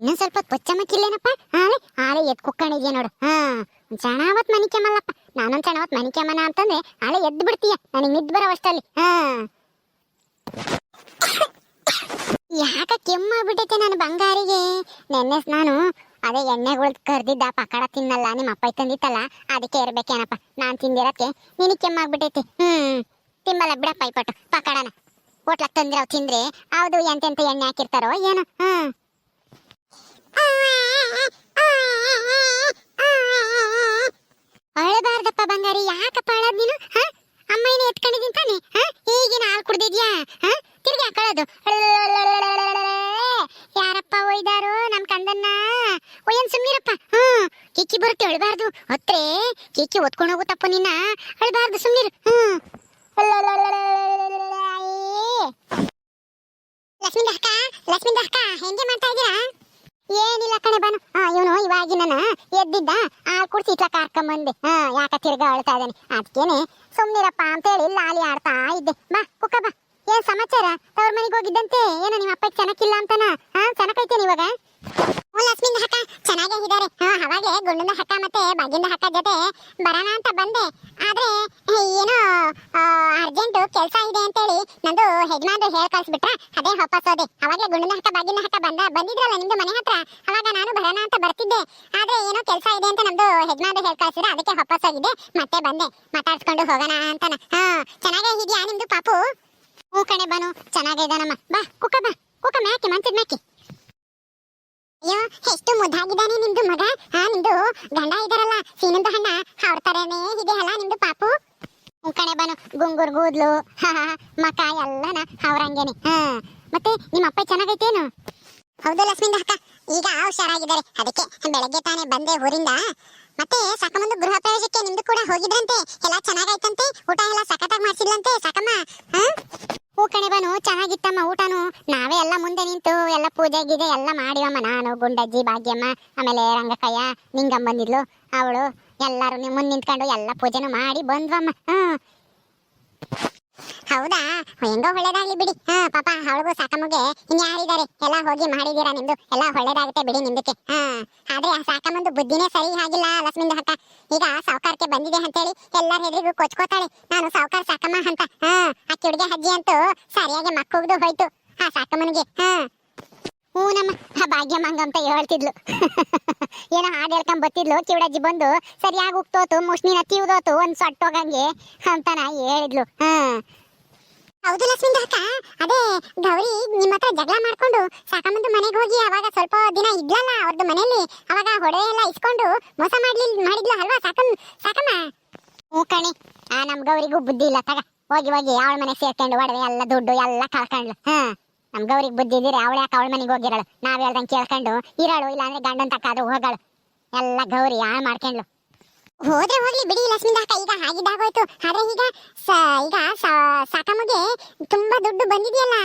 ಇನ್ನೊಂದ್ ಸ್ವಲ್ಪ ಪಚ್ಚಮಕ್ಕಿಲ್ಲೇನಪ್ಪ? ಆಲೆ ಆಲೆ ಎದ್ ಕುಕ್ಕಣಿದ್ಯ ನೋಡು. ಹಾ ಚಣಾವತ್ ಮನಿಕೆಮ್ಮಲ್ಲಪ್ಪ. ನಾನೊಂದ್ ಚಣಾವತ್ ಮನಿಕೆಮ್ಮನ ಅಂತಂದ್ರೆ ಆಳೆ ಎದ್ದು ಬಿಡ್ತೀಯ. ನನಗೆ ನಿದ್ ಬರೋವಷ್ಟಲ್ಲಿ ಹಾ. ಯಾಕ ಕೆಮ್ಮಾಗ್ಬಿಟ್ಟೈತೆ ನಾನು ಬಂಗಾರಿಗೆ? ನೆನ್ನೆ ನಾನು ಅದೇ ಎಣ್ಣೆಗಳ್ ಕರ್ದಿದ್ದ ಪಕಡ ತಿನ್ನಲ್ಲ ನಿಮ್ಮ ಅಪ್ಪ ತಂದಿತ್ತಲ್ಲ, ಅದಕ್ಕೆ ಇರ್ಬೇಕೇನಪ್ಪ ನಾನ್ ತಿಂದಿರಕ್ಕೆ ನಿನಗೆ ಕೆಮ್ಮಾಗ್ಬಿಟ್ಟೈತಿ ಹ್ಮ್. ತಿಂಬಲ್ಲ ಬಿಡಪ್ಪ ಇಪ್ಪಟ್ಟು ಪಕಡನ. ತಂದಿರೋ ತಿಂದ್ರೆ ಹೌದು ಎಂತೆಂತ ಎಣ್ಣೆ ಹಾಕಿರ್ತಾರೋ ಏನೋ. ಹ್ಮ್. ಅಳಬಾರ್ದಪ್ಪ ಬಂಗಾರಿ, ಯಾಕಪ್ಪ ಅಳದ್ ನೀನು? ಹ? ಅಮ್ಮ ಏನು ಎತ್ಕೊಂಡಿದ್ದೀನಿ ತಾನೆ ಈಗಿನ ಹಾಲು ಕುಡ್ದಿದ್ಯಾ? ತಿರ್ಗಿ ಹಾಕೊಳ್ಳೋದು ಯಾರಪ್ಪ ಒಯ್ದಾರು ನಮ್ ಕಂದನ್ನ ಒಯ್ಯನ್ ಸುಮ್ನಿರಪ್ಪ ಹ್ಮ್ ಕಿಕ್ಕಿ ಬರುತ್ತೆ ಅಳಬಾರ್ದು ಹೊತ್ರೆ ಕಿಕ್ಕಿ ಒತ್ಕೊಂಡು ಹೋಗುತ್ತಪ್ಪ ನಿನ್ನ. ಅಳಬಾರ್ದು ಸುಮ್ನಿರು. ಹ್ಮ್. ಲಕ್ಷ್ಮೀ ಅಕ್ಕ ಲಕ್ಷ್ಮೀ ಅಕ್ಕ ಹೆಂಗೆ ಮಾಡ್ತಾ ಇದ್ದೀರಾ ಏನಿಲ್ಲ ಕಣೆ ಬಾನು ಹಾ ಇವನು ಇವಾಗಿನ ಎದ್ದಿದ್ದ. ಆ ಕುಡ್ಸಿ ಇಟ್ಲ ಕಾರ್ಕೊಂಬಂದೆ ಹಾ ಯಾಕ ತಿರ್ಗಾ ಅಳ್ತಾ ಇದ್ದಾನೆ? ಅದಕ್ಕೇನೆ ಸುಮ್ನಿರಪ್ಪ ಅಂತೇಳಿ ಲಾಲಿ ಆಡ್ತಾ ಇದ್ದೆ. ಬಾ, ಕುಕ್ಕ ಬಾ. ಏನ್ ಸಮಾಚಾರ? ತವ್ರ ಮನೆಗೆ ಹೋಗಿದ್ದಂತೆ? ಏನೋ ನಿಮ್ಮ ಅಪ್ಪ ಚೆನ್ನಾಗಿಲ್ಲ ಅಂತನ? ಹಾ ಚೆನ್ನಾಗೈತೇನೆ ಇವಾಗ? ಹ್ಞೂ ಲಕ್ಷ್ಮಿಂದ ಹಕ್ಕ, ಚೆನ್ನಾಗೇ ಇದ್ದಾರೆ. ಅವಾಗೆ ಗುಂಡದ ಹಕ್ಕ ಮತ್ತೆ ಬಾಗಿನ ಹಕ್ಕ ಜೊತೆ ಬರೋಣ ಅಂತ ಬಂದೆ. ಆದ್ರೆ, ಏನೋ ಅರ್ಜೆಂಟ್ ಕೆಲಸ ಇದೆ ಅಂತೇಳಿ ನಂದು ಯಜಮಾನ್ರು ಹೇಳಿ ಕಳ್ಸ್ಬಿಟ್ರ. ಅದೇ ವಾಪಸ್ಸೋದೆ ಅವಾಗೆ ಗುಂಡಿನ ಹಕ್ಕ ಬಾಗಿನ ಹಕ್ಕ ಬಂದ, ಬಂದಿದ್ರಲ್ಲ ನಿಮ್ದು ಮನೆ ಹತ್ರ? ಅವಾಗ ನಾನು ಬರೋಣ ಅಂತ ಬರ್ತಿದ್ದೆ. ಆದ್ರೆ ಏನೋ ಕೆಲಸ ಇದೆ ಅಂತ ನಮ್ದು ಯಜಮಾನ್ರು ಹೇಳಿ ಕಳ್ಸಿದ್ರೆ. ಅದಕ್ಕೆ ವಾಪಸ್ಸೋಗಿದ್ದೆ ಮತ್ತೆ ಬಂದೆ. ಮಾತಾಡ್ಸ್ಕೊಂಡು ಹೋಗೋಣ ಅಂತನ. ಹಾ, ಚೆನ್ನಾಗೇ ಇದೆಯಾ ನಿಮ್ದು ಪಾಪು? ಹೂ ಕಣೆ ಬಾನು ಚೆನ್ನಾಗಿದ್ದಾನಮ್ಮ ಬಾ, ಕುಕ್ಕ ಬಾ. ಕುಕ್ಕ ಮ್ಯಾಕೆ, ಮಂಚದ ಮ್ಯಾಕೆ? ಅಯ್ಯೋ, ಎಷ್ಟು ಮುದ್ದಾಗಿದ್ದಾನೆ ನಿಮ್ದು ಮಗ? ಹಾ ನಿಮ್ದು ಗಂಡ ಇದಾರಲ್ಲ ಸೀನಂದು ಹಣ್ಣ ಅವ್ರ ತರನೇ ಇದೆ ಅಲ್ಲ ನಿಮ್ದು ಪಾಪು? ಕಣೆ ಬಾನು, ಗುಂಗುರ್ ಗೂದ್ಲು. ಮಕ ಎಲ್ಲನ ಅವ್ರಂಗೇನೆ ಹಾ, ಮತ್ತೆ ನಿಮ್ಮ ಅಪ್ಪ ಚೆನ್ನಾಗೈತೇನು? ಹೌದು ಲಕ್ಷ್ಮಿಂದ ಅಕ್ಕ, ಈಗ ಹುಷಾರಾಗಿದ್ದಾರೆ. ಅದಕ್ಕೆ ಬೆಳಗ್ಗೆ ತಾನೇ ಬಂದೆ ಊರಿಂದ. ಮತ್ತೆ ಸಾಕಮ್ಮಂದು ಗೃಹ ಪ್ರವೇಶಕ್ಕೆ ನಿಮ್ದು ಕೂಡ ಹೋಗಿದ್ರಂತೆ. ಎಲ್ಲ ಚೆನ್ನಾಗೈತಂತೆ ಊಟ ಎಲ್ಲ ಸಖತ್ತಾಗಿ ಮಾಡಿಸಿದ್ಲಂತೆ ಸಾಕಮ್ಮ? ಹಾ? ಹೂ ಕಣೆ ಚೆನ್ನಾಗಿತ್ತಮ್ಮ ಊಟನು. ನಾವೇ ಎಲ್ಲ ಮುಂದೆ ನಿಂತು ಎಲ್ಲ ಪೂಜೆ ಗೀಜೆ ಎಲ್ಲ ಮಾಡಿವಮ್ಮ ನಾನು, ಗುಂಡಜ್ಜಿ, ಭಾಗ್ಯಮ್ಮ, ಆಮೇಲೆ ರಂಗಕಯ್ಯ, ನಿಂಗಮ್ಮ ಬಂದಿದ್ಲು ಅವಳು ಎಲ್ಲರೂ ಮುಂದೆ ನಿಂತ್ಕೊಂಡು ಎಲ್ಲ ಪೂಜೆನೂ ಮಾಡಿ ಬಂದ್ವಮ್ಮ. ಹ್ಮ್ ಹೌದಾ? ಹೆಂಗೋ ಒಳ್ಳೇದಾಗ್ಲಿ ಬಿಡಿ. ಹಾ, ಪಾಪ, ಅವಳಿಗೂ ಸಾಕಮ್ಮಗೆ ಇನ್ಯಾರಿದ್ದಾರೆ ಎಲ್ಲ ಹೋಗಿ ಮಾಡಿದೀರಾ ನಿಮ್ದು? ಎಲ್ಲ ಒಳ್ಳೇದಾಗುತ್ತೆ ಬಿಡಿ ನಿಮ್ದಕ್ಕೆ. ಹಾ, ಆದ್ರೆ ಆ ಸಾಕಮ್ಮಂದು ಬುದ್ಧಿನೇ ಸರಿ ಆಗಿಲ್ಲ ಲಕ್ಷ್ಮಿಂದ ಹಕ್ಕ ಈಗ ಸಾವುಕಾರಕ್ಕೆ ಬಂದಿದೆ ಅಂತೇಳಿ ಎಲ್ಲರ ಎದುರಿಗೂ ಕೊಚ್ಕೋತಾಳೆ. ನಾನು ಸಾವುಕಾರ ಸಾಕಮ್ಮ ಅಂತ. ಹಾ ಆ ಕಿಡಿಗೆ ಹಜ್ಜಿ ಅಂತೂ ಸರಿಯಾಗಿ ಮಕ್ಕುಗ್ದು ಹೋಯ್ತು. ಆ ಸಾಕಮ್ಮನಿಗೆ, ಹಾ. ಹ್ಞೂ ನಮ್ಮ ಆ ಭಾಗ್ಯಮ್ಮಂಗ ಅಂತ ಹೇಳ್ತಿದ್ಲು. ಏನೋ ಹಾಡು ಹೇಳ್ಕೊಂಡ್ ಬತ್ತಿದ್ಲು ಕಿವಡಜ್ಜಿ ಬಂದು ಸರಿಯಾಗಿ ಉಕ್ತೋತು ಮುಷ್ಣಿನ ತಿವ್ದೋತು ಒಂದ್ ಸೊಟ್ಟೋಗಂಗೆ ನಾ ಹೇಳಿದ್ಲು. ಹಾ. ಹೌದು ಲಕ್ಷ್ಮೀ ಅಕ್ಕ ಅದೇ ಗೌರಿ ನಿಮ್ಮ ಹತ್ರ ಜಗಳ ಮಾಡ್ಕೊಂಡು ಸಾಕಮ್ಮಂದು ಮನೆಗೆ ಹೋಗಿ ಅವಾಗ ಸ್ವಲ್ಪ ದಿನ ಇದ್ಲಲ್ಲ ಅವ್ರದ್ದು ಮನೆಯಲ್ಲಿ ಅವಾಗ ಹೊಡೆ ಎಲ್ಲ ಇಸ್ಕೊಂಡು ಮೋಸ ಮಾಡ್ಲಿಲ್ಲ ಮಾಡಿದ್ಲು ಅಲ್ವಾ ಸಾಕಮ್ಮ ಸಾಕಮ್ಮ? ಹ್ಞೂ ಕಣಿ ಆ ನಮ್ಮ ಗೌರಿಗೂ ಬುದ್ಧಿ ಇಲ್ಲ ತಗ ಹೋಗಿ ಹೋಗಿ ಅವಳ ಮನೆ ಸೇರ್ಕೊಂಡು ಒಡವೆ ಎಲ್ಲ ದುಡ್ಡು ಎಲ್ಲ ಕಳ್ಕೊಂಡ್ಲು ಹಾ. ನಮ್ ಗೌರಿಗೆ ಬುದ್ಧಿ ಇದ್ದೀರಿ ಅವಳ ಯಾಕೆ ಅವಳ ಮನೆಗೆ ಹೋಗಿರಳು ನಾವ್ ಹೇಳ್ದಂಗೆ ಕೇಳ್ಕೊಂಡು ಇರಳು, ಇಲ್ಲಾಂದ್ರೆ ಗಂಡನ್ ತಕ್ಕಾದ್ರು ಹೋಗಳು. ಎಲ್ಲ ಗೌರಿ ಹಾಳು ಮಾಡ್ಕೊಂಡ್ಲು ಹೋದ್ರೆ ಹೋಗ್ಲಿ ಬಿಡಿ ಲಕ್ಷ್ಮೀದ ಅಕ್ಕ, ಈಗ ಹಾಗಿದ್ದಾಗೋಯ್ತು. ಆದ್ರೆ ಈಗ ಈಗ ಸಾಕಮ್ಮಗೆ ತುಂಬಾ ದುಡ್ಡು ಬಂದಿದೆಯಲ್ಲ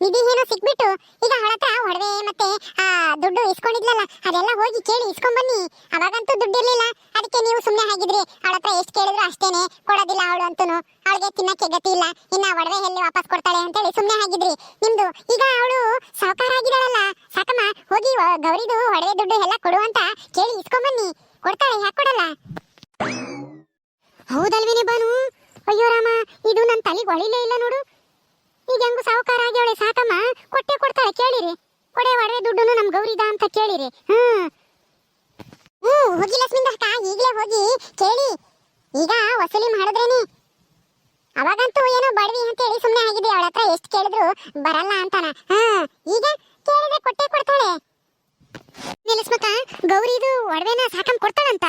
ನಿಧಿ ಏನೋ ಸಿಕ್ಬಿಟ್ಟು. ಈಗ ಹೊಳತ್ರ ಒಡವೆ ಮತ್ತೆ, ಆ, ದುಡ್ಡು ಇಸ್ಕೊಂಡಿದ್ಲಲ್ಲ, ಅದೆಲ್ಲ ಹೋಗಿ ಕೇಳಿ ಇಸ್ಕೊಂಡ್ ಬನ್ನಿ. ಅವಾಗಂತೂ ದುಡ್ಡು ಇರ್ಲಿಲ್ಲ. ಅದಕ್ಕೆ ನೀವು ಸುಮ್ಮನೆ ಹಾಗಿದ್ರಿ. ಅವಳತ್ರ ಎಷ್ಟು ಕೇಳಿದ್ರು ಅಷ್ಟೇನೆ. ಕೊಡೋದಿಲ್ಲ ಅವಳು ಅಂತೂ ಅವಳಿಗೆ ತಿನ್ನಕ್ಕೆ ಗತಿ ಇಲ್ಲ. ಇನ್ನ ಒಡವೆ ಎಲ್ಲಿ ವಾಪಸ್ ಕೊಡ್ತಾಳೆ ಅಂತೇಳಿ ಸುಮ್ಮನೆ ಹಾಗಿದ್ರಿ. ನಿಮ್ದು, ಈಗ ಅವಳು ಸಾವುಕಾರ ಆಗಿದಾಳಲ್ಲ ಸಾಕಮ್ಮ, ಹೋಗಿ, ಗೌರಿದು ಒಡವೆ ದುಡ್ಡು ಎಲ್ಲ ಕೊಡು ಅಂತ ಕೇಳಿ ಇಸ್ಕೊಂಡ್ ಬನ್ನಿ. ಕೊಡ್ತಾಳೆ ಯಾಕೆ ಕೊಡಲ್ಲ? ಹೌದಲ್ವೇನೆ ಬಾನು ಅಯ್ಯೋ ರಾಮ, ಇದು ನನ್ನ ತಲೆಗೆ ಒಳಿಲೇ ಇಲ್ಲ ನೋಡು. ಈಗ ಹೆಂಗು ಸಾವುಕಾರ ಆಗ್ಯವಳೆ, ಸಾಕಮ್ಮ? ಕೊಟ್ಟೆ ಕೊಡ್ತಾಳೆ ಕೇಳಿರಿ. ಕೊಡೆ ಒಡವೆ ದುಡ್ಡನ್ನು ನಮ್ಮ ಗೌರಿದ ಅಂತ ಕೇಳಿರಿ. ಹ್ಮ್. ಹ್ಮ್ ಹೋಗಿ ಲಕ್ಷ್ಮಿಂದ ಈಗಲೇ ಹೋಗಿ, ಕೇಳಿ. ಈಗ ವಸೂಲಿ ಮಾಡಿದ್ರೇನೆ. ಅವಾಗಂತೂ ಏನೋ ಬಡವಿ ಅಂತ ಹೇಳಿ ಸುಮ್ಮನೆ ಆಗಿದೆ ಅವಳ ಹತ್ರ ಎಷ್ಟು ಕೇಳಿದ್ರು ಬರಲ್ಲ ಅಂತಾನ. ಹಾ ಈಗ ಕೇಳಿದ್ರೆ ಕೊಟ್ಟೆ ಕೊಡ್ತಾಳೆ. ನಿಲ್ಲಿಸ್ಮಕ್ಕ, ಗೌರಿದು ಒಡವೆನ ಸಾಕಮ್ ಕೊಡ್ತಾಳಂತ.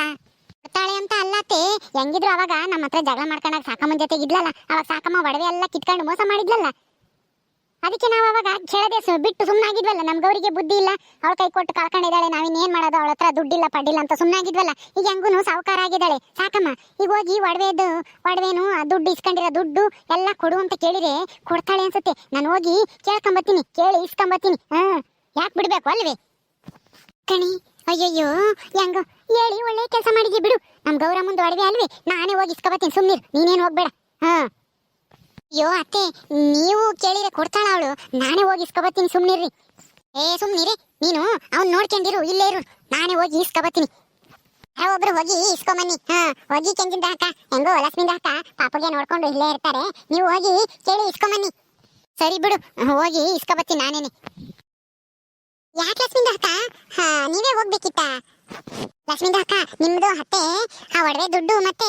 ಕೊಡ್ತಾಳೆ ಅಂತ ಅಲ್ಲತ್ತೆ, ಹೆಂಗಿದ್ರು ಅವಾಗ ನಮ್ಮ ಹತ್ರ ಜಗಳ ಮಾಡ್ಕೊಂಡಾಗ ಸಾಕಮ್ಮನ ಜೊತೆ ಇದ್ಲಲ್ಲ, ಅವಾಗ ಸಾಕಮ್ಮ ಒಡವೆ ಎಲ್ಲ ಕಿತ್ಕೊಂಡು ಮೋಸ ಮಾಡಿದ್ಲಲ್ಲ. ಅದಕ್ಕೆ ನಾವು ಅವಾಗ ಕೇಳದೆ ಬಿಟ್ಟು ಸುಮ್ಮನಾಗಿದ್ವಲ್ಲ ನಮ್ಮ ಗೌರಿಗೆ ಬುದ್ಧಿ ಇಲ್ಲ, ಅವಳ ಕೈ ಕೊಟ್ಟು ಕಳ್ಕೊಂಡಿದ್ದಾಳೆ, ನಾವಿನ್ನೇನ್ ಮಾಡೋದು ಅವಳ ಹತ್ರ ದುಡ್ಡಿಲ್ಲ, ಪಡ್ಡಿಲ್ಲ ಅಂತ ಸುಮ್ಮನಾಗಿದ್ವಲ್ಲ ಈಗ ಹೆಂಗೂ ಸಾವುಕಾರ ಆಗಿದ್ದಾಳೆ. ಸಾಕಮ್ಮ, ಈಗ ಹೋಗಿ ಒಡವೆದು, ಒಡವೆನು ದುಡ್ಡು ಇಸ್ಕೊಂಡಿರೋ ದುಡ್ಡು ಎಲ್ಲ ಕೊಡು ಅಂತ ಕೇಳಿದೆ ಕೊಡ್ತಾಳೆ ಅನ್ಸುತ್ತೆ. ನಾನು ಹೋಗಿ ಕೇಳ್ಕೊಂಬತ್ತೀನಿ, ಕೇಳಿ ಇಸ್ಕೊಂಬತ್ತೀನಿ ಹಾ ಯಾಕೆ ಬಿಡ್ಬೇಕು ಅಲ್ವೇ? ಕಣಿ. ಅಯ್ಯಯ್ಯೋ, ಹೆಂಗ. ಹೇಳಿ, ಒಳ್ಳೆ ಕೆಲಸ ಮಾಡಿದ್ವಿ ಬಿಡು. ಗೌರ ಮುಂದೆ ಒಡವೆ ಅಲ್ವೇ? ನಾನೇ ಹೋಗಿ ಇಸ್ಕೊಬತ್ತೀನಿ. ಸುಮ್ಮನಿರು ನೀನೇನು ಹೋಗ್ಬೇಡ. ಹಾ. ಅಯ್ಯೋ, ಅತ್ತೆ, ನೀವು ಕೇಳಿದ್ರೆ ಕೊಡ್ತಾಳ ಅವಳು. ನಾನೇ ಹೋಗಿ ಇಸ್ಕೊಬತ್ತೀನಿ. ಸುಮ್ಮನಿರ್ರಿ ಏ ಸುಮ್ಮನಿರಿ ನೀನು ಅವ್ನು ನೋಡ್ಕೊಂಡಿರು, ಇಲ್ಲೇ ಇರು. ನಾನೇ ಹೋಗಿ ಇಸ್ಕೊಬತ್ತೀನಿ. ಒಬ್ರು ಹೋಗಿ ಇಸ್ಕೊಂಬನ್ನಿ. ಹಾ, ಹೋಗಿ ಕೆಂಜಿಂದ ಅಕ್ಕ ಹೆಂಗೋ ಲಕ್ಷ್ಮಿಂದ ಅಕ್ಕ ಪಾಪಗೆ ನೋಡ್ಕೊಂಡು ಇಲ್ಲೇ ಇರ್ತಾರೆ. ನೀವು ಹೋಗಿ ಕೇಳಿ ಇಸ್ಕೊಂಬನ್ನಿ. ಸರಿ ಬಿಡು. ಹೋಗಿ ಇಸ್ಕೊಬತ್ತೀನಿ ನಾನೇನೆ. ಯಾಕೆ ಲಕ್ಷ್ಮಿಂದ ಅಕ್ಕ? ಹಾ, ನೀವೇ ಹೋಗ್ಬೇಕಿತ್ತ? ಲಕ್ಷ್ಮಿಂದ ಅಕ್ಕ, ನಿಮ್ದು ಹತ್ತೆ ಆ ಒಡವೆ ದುಡ್ಡು ಮತ್ತೆ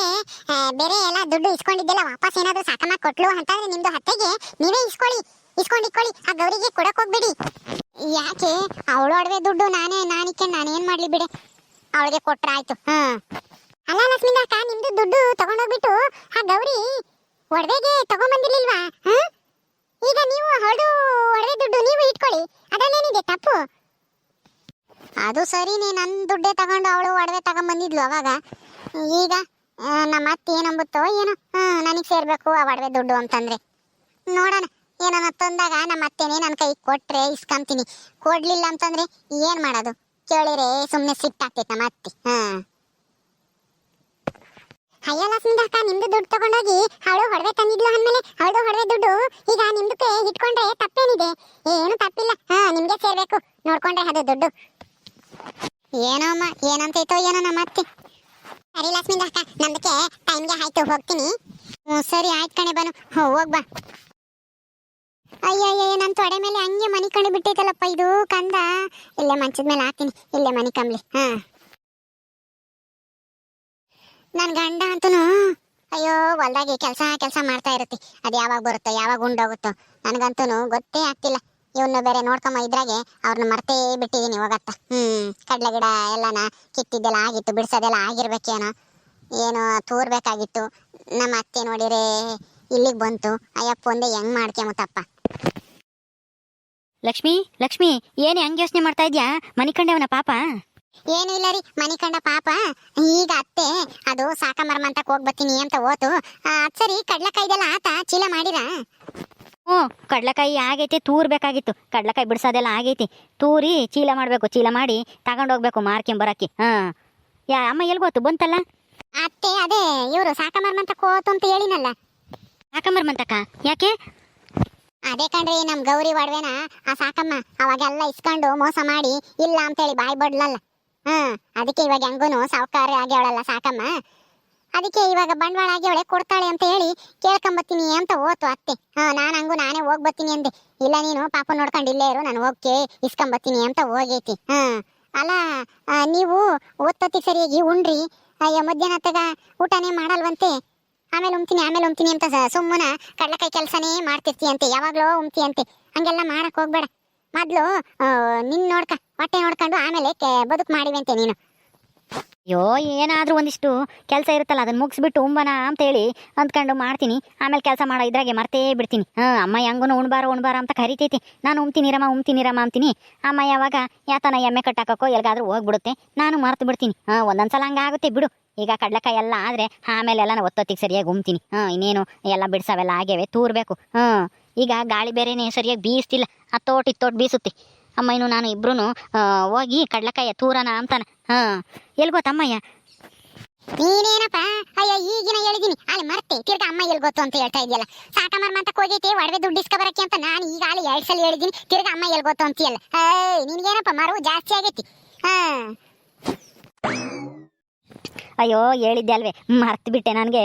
ಬೇರೆ ಎಲ್ಲ ದುಡ್ಡು ಇಸ್ಕೊಂಡಿದ್ದೆಲ್ಲ ವಾಪಸ್ ಏನಾದ್ರೂ ಸಾಕಮ್ಮ ಕೊಟ್ಲು ಅಂತಂದ್ರೆ ನಿಮ್ದು ಹತ್ತೆಗೆ ನೀವೇ ಇಸ್ಕೊಳ್ಳಿ ಇಸ್ಕೊಂಡು ಇಟ್ಕೊಳ್ಳಿ ಆ ಗೌರಿಗೆ ಕೊಡಕ್ ಹೋಗ್ಬೇಡಿ. ಯಾಕೆ? ಅವಳು ಒಡವೆ ದುಡ್ಡು ನಾನೇ, ನಾನಿಕ್ಕೆ, ನಾನೇನ್ ಮಾಡ್ಲಿ ಬಿಡೆ? ಅವಳಿಗೆ ಕೊಟ್ರ ಆಯ್ತು ಹಾ ಅಲ್ಲ ಲಕ್ಷ್ಮಿಂದ ಅಕ್ಕ, ನಿಮ್ದು ದುಡ್ಡು ತಗೊಂಡೋಗ್ಬಿಟ್ಟು ಆ ಗೌರಿ ಒಡವೆಗೆ ತಗೊಂಬಂದಿರ್ಲಿಲ್ವಾ ಹಾ ಈಗ ನೀವು ಹೊಡೆದು ಒಡವೆ ದುಡ್ಡು ನೀವು ಇಟ್ಕೊಳ್ಳಿ. ಅದನ್ನೇನಿದೆ? ತಪ್ಪು. ಅದು ಸರಿನೇ ನನ್ನ ದುಡ್ಡೇ ತಗೊಂಡು ಅವಳು ಒಡವೆ ತಗೊಂಬಂದಿದ್ಲು ಅವಾಗ. ಈಗ ನಮ್ಮ ಅತ್ತೆ ಏನಂಬುತ್ತೋ ಏನೋ ನನಗೆ ಸೇರ್ಬೇಕು ಆ ಒಡವೆ ದುಡ್ಡು ಅಂತಂದ್ರೆ. ನೋಡೋಣ, ಏನನ್ನ ತಂದಾಗ ನಮ್ಮ ಅತ್ತೆನೇ ನನ್ನ ಕೈ ಕೊಟ್ರೆ ಇಸ್ಕೊಂತೀನಿ. ಕೊಡ್ಲಿಲ್ಲ ಅಂತಂದ್ರೆ ಏನ್ ಮಾಡೋದು? ಕೇಳಿರೆ ಸುಮ್ಮನೆ ಸಿಟ್ಟಾಗ್ತೈತೆ ನಮ್ಮ ಅತ್ತೆ. ಹಾ ಅಯ್ಯ ಲಕ್ಷ್ಮೀದ ಅಕ್ಕ ನಿಮ್ದು ದುಡ್ಡು ತಗೊಂಡೋಗಿ ಅವಳು ಹೊಡವೆ ತಂದಿದ್ಲು ಅಂದ್ಮೇಲೆ ಅವಳದು ಹೊಡವೆ ದುಡ್ಡು ಈಗ ನಿಮ್ದಕ್ಕೆ ಇಟ್ಕೊಂಡ್ರೆ ತಪ್ಪೇನಿದೆ? ಏನು ತಪ್ಪಿಲ್ಲ. ಹಾ, ನಿಮ್ಗೆ ಸೇರ್ಬೇಕು. ನೋಡ್ಕೊಂಡ್ರೆ ಅದು ದುಡ್ಡು. ಏನೋ ಅಮ್ಮ ಏನಂತೈತೋ ಏನೋ ನಮ್ಮ ಅತ್ತೆ. ಸರಿ ಲಕ್ಷ್ಮೀದ ಅಕ್ಕ ನಮ್ದಕ್ಕೆ ಟೈಮ್ಗೆ ಆಯ್ತು, ಹೋಗ್ತೀನಿ. ಹ್ಞೂ ಸರಿ, ಆಯ್ತು ಕಣೆ ಬನು. ಹೋಗ್ ಬಾ. ಅಯ್ಯಯ್ಯ ನನ್ನ ತೊಡೆ ಮೇಲೆ ಹಂಗೆ ಮನಿ ಕಣಿ ಬಿಟ್ಟೈತಲ್ಲಪ್ಪ ಇದು ಕಂದ ಇಲ್ಲೇ ಮಂಚದ ಮೇಲೆ ಹಾಕ್ತೀನಿ ಇಲ್ಲೇ ಮನಿ ಕಂಬ್ಲಿ ಹಾ ನನ್ನ ಗಂಡ ಅಂತೂ ಅಯ್ಯೋ, ಹೊಲ್ದಾಗೆ ಕೆಲಸ ಕೆಲಸ ಮಾಡ್ತಾ ಇರುತ್ತೆ. ಅದು ಯಾವಾಗ ಬರುತ್ತೋ, ಯಾವಾಗ ಉಂಡೋಗುತ್ತೋ ನನಗಂತೂ ಗೊತ್ತೇ ಆಗ್ತಿಲ್ಲ. ಇವನ್ನ ಬೇರೆ ನೋಡ್ಕೊಂಬ ಇದ್ರಾಗೆ ಅವ್ರನ್ನ ಮರ್ತೇ ಬಿಟ್ಟಿದ್ದೀನಿ ಹೋಗತ್ತ ಹ್ಮ್, ಕಡ್ಲೆ ಗಿಡ ಎಲ್ಲನ ಕಿತ್ತಿದ್ದೆಲ್ಲ ಆಗಿತ್ತು, ಬಿಡ್ಸೋದೆಲ್ಲ ಆಗಿರ್ಬೇಕೇನೋ. ಏನೋ ತೂರ್ಬೇಕಾಗಿತ್ತು. ನಮ್ಮ ಅತ್ತೆ ನೋಡಿರೆ, ಇಲ್ಲಿಗೆ ಬಂತು. ಅಯ್ಯಪ್ಪ, ಒಂದೇ ಹೆಂಗ್ ಮಾಡ್ಕೊಂಬತ್ತಪ್ಪ ಲಕ್ಷ್ಮಿ ಲಕ್ಷ್ಮಿ, ಏನೇ ಹೆಂಗ್ ಯೋಚನೆ ಮಾಡ್ತಾ ಇದ್ಯಾ? ಮನಿಕಂಡೆ ಅವನ ಪಾಪ? ಏನು ಇಲ್ಲ ರೀ ಮನೆ ಕಂಡ ಪಾಪ. ಈಗ ಅತ್ತೆ ಅದು ಸಾಕ ಅಂತ ಹೋಗ್ ಬರ್ತೀನಿ ಅಂತ ಓತು. ಅದ್ ಸರಿ ಕಡ್ಲಕಾಯ್ದೆಲ್ಲ ಆತ ಚೀಲ ಮಾಡಿರ? ಹ್ಞೂ ಕಡ್ಲಕಾಯಿ ಆಗೈತಿ ತೂರ್ಬೇಕಾಗಿತ್ತು. ಕಡ್ಲಕಾಯಿ ಬಿಡ್ಸೋದೆಲ್ಲ ಆಗೈತಿ. ತೂರಿ ಚೀಲ ಮಾಡಬೇಕು ಚೀಲ ಮಾಡಿ ತಗೊಂಡೋಗ್ಬೇಕು ಮಾರ್ಕೊಂಬರಕ್ಕೆ ಹಾಂ. ಯಾ ಅಮ್ಮ ಎಲ್ಲಿ ಗೊತ್ತು ಬಂತಲ್ಲ? ಅತ್ತೆ ಅದೇ ಇವರು ಸಾಕ ಅಂತ ಕೋತು ಅಂತ ಹೇಳಿನಲ್ಲ. ಯಾಕಂಬರ್ಮಂತಕ್ಕ ಯಾಕೆ? ಅದೇ ಕಣ್ರಿ ನಮ್ ಗೌರಿ ಒಡವೆನ ಆ ಸಾಕಮ್ಮ ಅವಾಗೆಲ್ಲ ಇಸ್ಕೊಂಡು ಮೋಸ ಮಾಡಿ ಇಲ್ಲ ಅಂತೇಳಿ ಬಾಯ್ ಬಡ್ಲಲ್ಲ. ಹ್ಮ್ ಅದಕ್ಕೆ ಇವಾಗ ಹೆಂಗೂ ಸಾವುಕಾರ ಆಗ್ಯವಳಲ್ಲ ಸಾಕಮ್ಮ? ಅದಕ್ಕೆ ಇವಾಗ ಬಂಡವಾಳ ಆಗ್ಯವಳೆ ಕೊಡ್ತಾಳೆ ಅಂತ ಹೇಳಿ ಕೇಳ್ಕೊಂಬತ್ತೀನಿ ಅಂತ ಓತು ಅತ್ತೆ. ಹಾ ನಾನು ಹಂಗು ನಾನೇ ಹೋಗ್ಬತ್ತೀನಿ ಅಂದೆ. ಇಲ್ಲ ನೀನು ಪಾಪ ನೋಡ್ಕೊಂಡು ಇಲ್ಲೇ ಇರು ನಾನು ಹೋಗ್ಕೆ ಇಸ್ಕೊಂಬತ್ತೀನಿ ಅಂತ ಹೋಗೈತಿ. ಹಾ ಅಲ್ಲ ನೀವು ಓದ್ತತಿ ಸರಿಯಾಗಿ ಉಂಡ್ರಿ ಅಯ್ಯ ಮಧ್ಯಾಹ್ನ ತಗ ಊಟನೇ ಮಾಡಲ್ವಂತೆ. ಆಮೇಲೆ ಉಮ್ತೀನಿ ಆಮೇಲೆ ಉಮ್ತೀನಿ ಅಂತ ಸುಮ್ಮನ ಕಡ್ಲಕಾಯಿ ಕೆಲಸನೇ ಮಾಡ್ತಿರ್ತಿ ಅಂತೆ ಯಾವಾಗ್ಲೋ ಅಂತೆ ಹಂಗೆಲ್ಲ ಮಾಡಕ್ ಹೋಗ್ಬೇಡ. ಮೊದ್ಲು ಆ, ನಿನ್ ನೋಡ್ಕ. ಹೊಟ್ಟೆ ನೋಡ್ಕೊಂಡು ಆಮೇಲೆ ಬದುಕು ಮಾಡಿವೆ ಅಂತೆ ನೀನು. ಅಯ್ಯೋ, ಏನಾದರೂ ಒಂದಿಷ್ಟು ಕೆಲಸ ಇರುತ್ತಲ್ಲ ಅದನ್ನ ಮುಗಿಸ್ಬಿಟ್ಟು ಉಂಬನ ಅಂತ ಹೇಳಿ ಅಂದ್ಕೊಂಡು ಮಾಡ್ತೀನಿ. ಆಮೇಲೆ ಕೆಲಸ ಮಾಡೋ ಇದ್ರಾಗೆ ಮರ್ತೇ ಬಿಡ್ತೀನಿ. ಹಾಂ, ಅಮ್ಮ ಹೆಂಗೂ ಉಣ್ಬಾರ ಉಣ್ಬಾರ ಅಂತ ಕರಿತೈತಿ. ನಾನು ಉಮ್ತೀನಿರಮ್ಮ ಉಮ್ತೀನಿರಮ್ಮ ಅಂತೀನಿ. ಅಮ್ಮ ಯಾವಾಗ ಯಾತನ ಎಮ್ಮೆ ಕಟ್ಟಾಕೋ ಎಲ್ಲಿಗಾದ್ರೂ ಹೋಗ್ಬಿಡುತ್ತೆ. ನಾನು ಮರ್ತು ಬಿಡ್ತೀನಿ. ಹಾಂ, ಒಂದೊಂದ್ಸಲ ಹಂಗಾಗುತ್ತೆ ಬಿಡು. ಈಗ ಕಡಲೆಕಾಯಿ ಎಲ್ಲ ಆದರೆ ಆಮೇಲೆ ಎಲ್ಲ ಒತ್ತೊತ್ತಿಗೆ ಸರಿಯಾಗಿ ಉಮ್ತೀನಿ. ಹಾಂ, ಇನ್ನೇನು ಎಲ್ಲ ಬಿಡ್ಸವೆಲ್ಲ ಆಗ್ಯವೆ, ತೂರ್ಬೇಕು. ಹಾಂ, ಈಗ ಗಾಳಿ ಬೇರೆನೇ ಸರಿಯಾಗಿ ಬೀಸ್ತಿಲ್ಲ. ಆ ತೋಟಿ ತೋಟ ಬೀಸುತ್ತೆ. ಅಮ್ಮ ಇನ್ನು ನಾನು ಇಬ್ರು ಹೋಗಿ ಕಡ್ಲಕಾಯ ತೂರನ ಅಂತಾನೆ. ಹಾ ಎಲ್ಲಿ ಗೊತ್ತಮ್ಮಯ್ಯ ನೀನೇನಪ್ಪ? ಅಯ್ಯ, ಈಗಿನ ಹೇಳಿದೀನಿ. ಅಲ್ಲಿ ಮರ್ತೆ. ತಿರ್ಗಾ ಅಮ್ಮ ಎಲ್ಲಿ ಗೊತ್ತು ಅಂತ ಹೇಳ್ತಾ ಇದೆಯಲ್ಲ. ಸಾಕಮರ್ಮ ಅಂತ ಹೋಗೈತಿ, ಒಡವೆ ದುಡ್ಡು ಇಸ್ಕೊಬರಕ್ಕೆ ಅಂತ ನಾನು ಈಗ ಅಲ್ಲಿ ಎರಡು ಸಲ ಹೇಳಿದೀನಿ. ತಿರ್ಗಾ ಅಮ್ಮ ಎಲ್ಲಿ ಗೊತ್ತು ಅಂತೀಯಲ್ಲ. ಏಯ್, ನಿನ್ಗೇನಪ್ಪ ಮರವು ಜಾಸ್ತಿ ಆಗೈತಿ? ಹಾ. ಅಯ್ಯೋ ಹೇಳಿದ್ದೆ ಅಲ್ವೇ ಮರ್ತು ಬಿಟ್ಟೆ ನನಗೆ.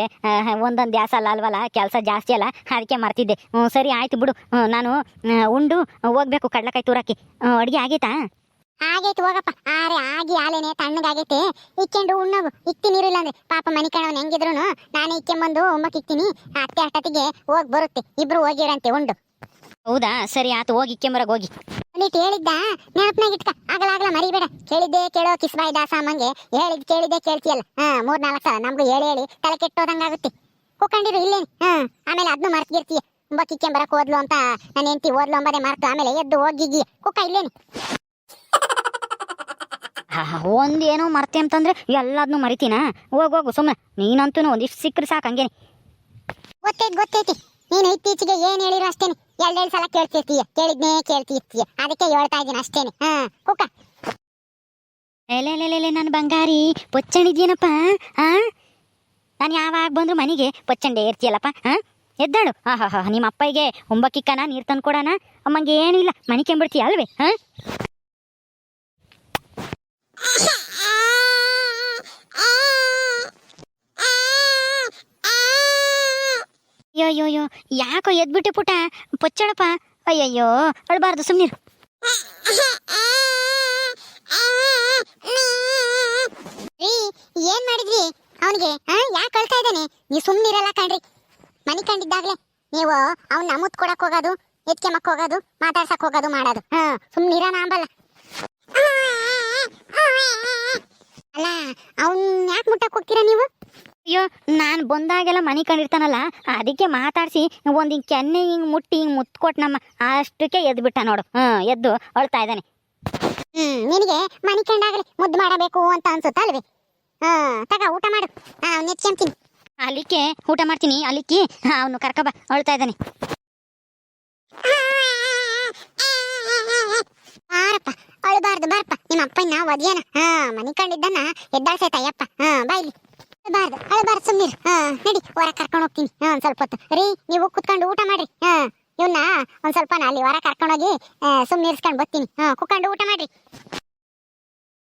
ಒಂದೊಂದು ದ್ಯಾಸ ಅಲ್ಲ ಅಲ್ವಲ್ಲ ಕೆಲಸ ಜಾಸ್ತಿ ಅಲ್ಲ ಅದಕ್ಕೆ ಮರ್ತಿದ್ದೆ. ಸರಿ ಆಯ್ತು ಬಿಡು. ನಾನು ಉಂಡು ಹೋಗ್ಬೇಕು ಕಡ್ಲಕಾಯಿ ತೂರಕ್ಕೆ. ಅಡುಗೆ ಆಗೈತಾ? ಆಗೈತೆ ಹೋಗಪ್ಪ. ಆರೆ ಆಗಿ ಆಲೇನೆ ತಣ್ಣಗಾಗೈತೆ. ಇಕ್ಕೊಂಡು ಉಣ್ಣೋಗು. ಇಲ್ಲ ಅಂದ್ರೆ ಪಾಪ ಮನಿ ಕಣವನ್ ಹೆಂಗಿದ್ರು ನಾನು ಇಕ್ಕೆಂಬಂದು ಉಮ್ಮಕ್ ಇಕ್ತೀನಿ. ಅತ್ತೆ ಅಷ್ಟೊತ್ತಿಗೆ ಹೋಗಿ ಬರುತ್ತೆ. ಇಬ್ರು ಹೋಗಿರಂತೆ ಉಂಡು. ಹೌದಾ? ಸರಿ ಆತು ಹೋಗಿ ಇಕ್ಕೆಂಬರಾಗ ಹೋಗಿ. ನೀಟ್ ಹೇಳಿದ್ದ ನೆನಪನಾಗ ಇಟ್ಕ. ಆಗಲ ಆಗಲ ಮರಿಬೇಡ. ಕೇಳಿದ್ದೆ ಕೇಳೋ ಕಿಸ್ಬಾಯಿ ದಾಸ ಅಮ್ಮಂಗೆ. ಹೇಳಿದ್ ಕೇಳಿದ್ದೆ ಕೇಳ್ತಿಯಲ್ಲ. ಹಾ ಮೂರ್ ನಾಲ್ಕು ಸಲ ನಮ್ಗೂ ಹೇಳಿ ಹೇಳಿ. ತಲೆ ಕೆಟ್ಟೋದಂಗಾಗುತ್ತೆ ಕುಕ್ಕಂಡಿರು ಇಲ್ಲೇನು? ಹಾ ಆಮೇಲೆ ಅದನ್ನು ಮರ್ತಿರ್ತೀಯ ತುಂಬ ಕಿಕ್ಕೆ ಬರಕ್ ಹೋದ್ಲು ಅಂತ ನನ್ನ ಹೆಂಡತಿ ಓದ್ಲು ಅಂಬದೇ ಮರ್ತು ಆಮೇಲೆ ಎದ್ದು ಹೋಗಿಗಿ ಕುಕ್ಕ ಇಲ್ಲೇನು? ಒಂದೇನೋ ಮರ್ತೆ ಅಂತಂದ್ರೆ ಎಲ್ಲಾದ್ನು ಮರಿತೀನ? ಹೋಗ್ ಹೋಗು ಸುಮ್ಮನೆ ನೀನಂತೂ ಒಂದಿಷ್ಟು ಸಿಕ್ಕರೆ ಸಾಕು ಹಂಗೇನೆ. ಗೊತ್ತೈತಿ ಗೊತ್ತೈತಿ. ನೀನು ಇತ್ತೀಚೆಗೆ ಏನ್ ಹೇಳಿರೋ ಅಷ್ಟೇನೆ. ಎರಡೆರಡು ಸಲ ಕೇಳ್ತಿರ್ತೀಯ, ಕೇಳಿದ್ನೇ ಕೇಳ್ತಿರ್ತೀಯ. ಅದಕ್ಕೆ ಹೇಳ್ತಾ ಇದ್ದೀನಿ ಅಷ್ಟೇನೆ. ಹಾ ಕುಕ್ಕ ಎಲೆ ನನ್ನ ಬಂಗಾರಿ ಪೊಚ್ಚಣಿದ್ಯೇನಪ್ಪ ಆ? ನಾನು ಯಾವಾಗ ಬಂದ್ರು ಮನೆಗೆ ಪೊಚ್ಚಂಡೆ ಇರ್ತೀಯಲ್ಲಪ್ಪ ಹಾ ಎದ್ದಾಳು. ಹಾ ಹಾ ಹಾ ನಿಮ್ಮ ಅಪ್ಪಗೆ ಒಂಬಕ್ಕಿಕ್ಕನ, ನೀರು ತಂದು ಕೊಡೋಣ ಅಮ್ಮಂಗೆ ಏನಿಲ್ಲ, ಮನೆ ಕೆಂಬಿಡ್ತೀಯ ಅಲ್ವೇ ಹಾ ಅಯ್ಯೋ ಅಯ್ಯೋ, ಯಾಕೋ ಎದ್ಬಿಟ್ಟೆ ಪುಟ ಪೊಚ್ಚಳಪ್ಪ. ಅಯ್ಯಯ್ಯೋ, ಅಳ್ಬಾರ್ದು ಸುಮ್ಮನಿರು ಏನ್ ಮಾಡಿದ್ರಿ? ಅವನಿಗೆ ಯಾಕೆ ಕಳ್ತಾ ಇದ್ದಾನೆ? ನೀವು ಸುಮ್ಮನಿರಲ್ಲ ಕಣ್ರಿ. ಮನಿ ಕಂಡಿದ್ದಾಗ್ಲೇ ನೀವು ಅವ್ನ ಮುತ್ ಕೊಡಕ್ ಹೋಗೋದು ಎತ್ಕೆಮಕ್ ಹೋಗೋದು, ಮಾತಾಡ್ಸಕ್ ಹೋಗೋದು ಮಾಡೋದು. ಹಾ ಸುಮ್ಮನಿರ ಅಂಬಲ್ಲ. ಅಲ್ಲ, ಅವನ್ ಯಾಕೆ ಮುಟ್ಟಕ್ ಹೋಗ್ತೀರಾ ನೀವು? ಅಯ್ಯೋ ನಾನು ಬಂದಾಗೆಲ್ಲ ಮನೆ ಕಂಡಿರ್ತಾನಲ್ಲ ಅದಕ್ಕೆ ಮಾತಾಡಿಸಿ ಒಂದು ಹಿಂಗೆ ಕೆನ್ನೆ ಹಿಂಗೆ ಮುಟ್ಟಿ ಹಿಂಗೆ ಮುತ್ಕೊಟ್ಟು ನಮ್ಮ ಅಷ್ಟಕ್ಕೆ ಎದ್ದು ಬಿಟ್ಟ ನೋಡು. ಹ್ಞೂ ಎದ್ದು ಅಳ್ತಾ ಇದ್ದಾನೆ. ಹ್ಞೂ ನಿನಗೆ ಮನಿ ಕಂಡಾಗಲಿ ಮುದ್ದು ಮಾಡಬೇಕು ಅಂತ ಅನ್ಸುತ್ತಾ ಅಲ್ವೇ? ಹಾಂ ತಗ ಊಟ ಮಾಡು. ಹಾಂ ನೆಚ್ಕೊಂತೀನಿ ಅಲ್ಲಿಕ್ಕೆ ಊಟ ಮಾಡ್ತೀನಿ ಅಲ್ಲಿಕ್ಕಿ ಅವನು ಕರ್ಕಬ ಅಳ್ತಾ ಇದ್ದಾನೆ. ಬಾರಪ್ಪ ಅಳಬಾರ್ದು ಬಾರಪ್ಪ. ನಿಮ್ಮ ಅಪ್ಪನ ಒದ್ಯಾನ ಹಾ ಮನಿ ಕಂಡಿದ್ದನ್ನ ಎದ್ದಾಳ್ಸೈತ ಅಯ್ಯಪ್ಪ ಹಾ ಬಾಯ್ಲಿ ಅಳಬಾರ್ದು ಅಳಬಾರ್ದು ಸುಮ್ಮನೆ ಹಾ ನಡಿ ಹೊರ ಕರ್ಕೊಂಡು ಹೋಗ್ತೀನಿ. ಹಾ ಒಂದ್ ಸ್ವಲ್ಪ ಹೊತ್ತು. ರೀ ನೀವು ಕುತ್ಕೊಂಡು ಊಟ ಮಾಡ್ರಿ. ಹಾ ಇವನ್ನ ಒಂದ್ ಸ್ವಲ್ಪ ನಾ ಅಲ್ಲಿ ಹೊರ ಕರ್ಕೊಂಡೋಗಿ ಸುಮ್ಮನೆ ಇರ್ಸ್ಕೊಂಡು ಬರ್ತೀನಿ. ಹಾ ಕುತ್ಕೊಂಡು ಊಟ ಮಾಡ್ರಿ.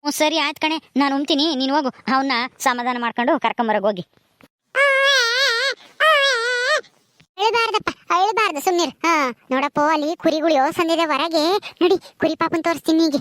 ಹ್ಞೂ ಸರಿ ಆಯ್ತು ಕಣೆ. ನಾನು ಉಣ್ತೀನಿ. ನೀನು ಹೋಗು. ಅವನ್ನ ಸಮಾಧಾನ ಮಾಡ್ಕೊಂಡು ಕರ್ಕೊಂಬರೋಗಿ ಹೋಗಿ. ಅಳಬಾರ್ದಪ್ಪ ಅಳಬಾರ್ದು. ಸುಮ್ಮನೆ ಹಾ ನೋಡಪ್ಪ ಅಲ್ಲಿ ಕುರಿಗಳು ಯೋಸಂದಿದೆ ಹೊರಗೆ. ನೋಡಿ ಕುರಿ ಪಾಪನ್ ತೋರಿಸ್ತೀನಿ ಹೀಗೆ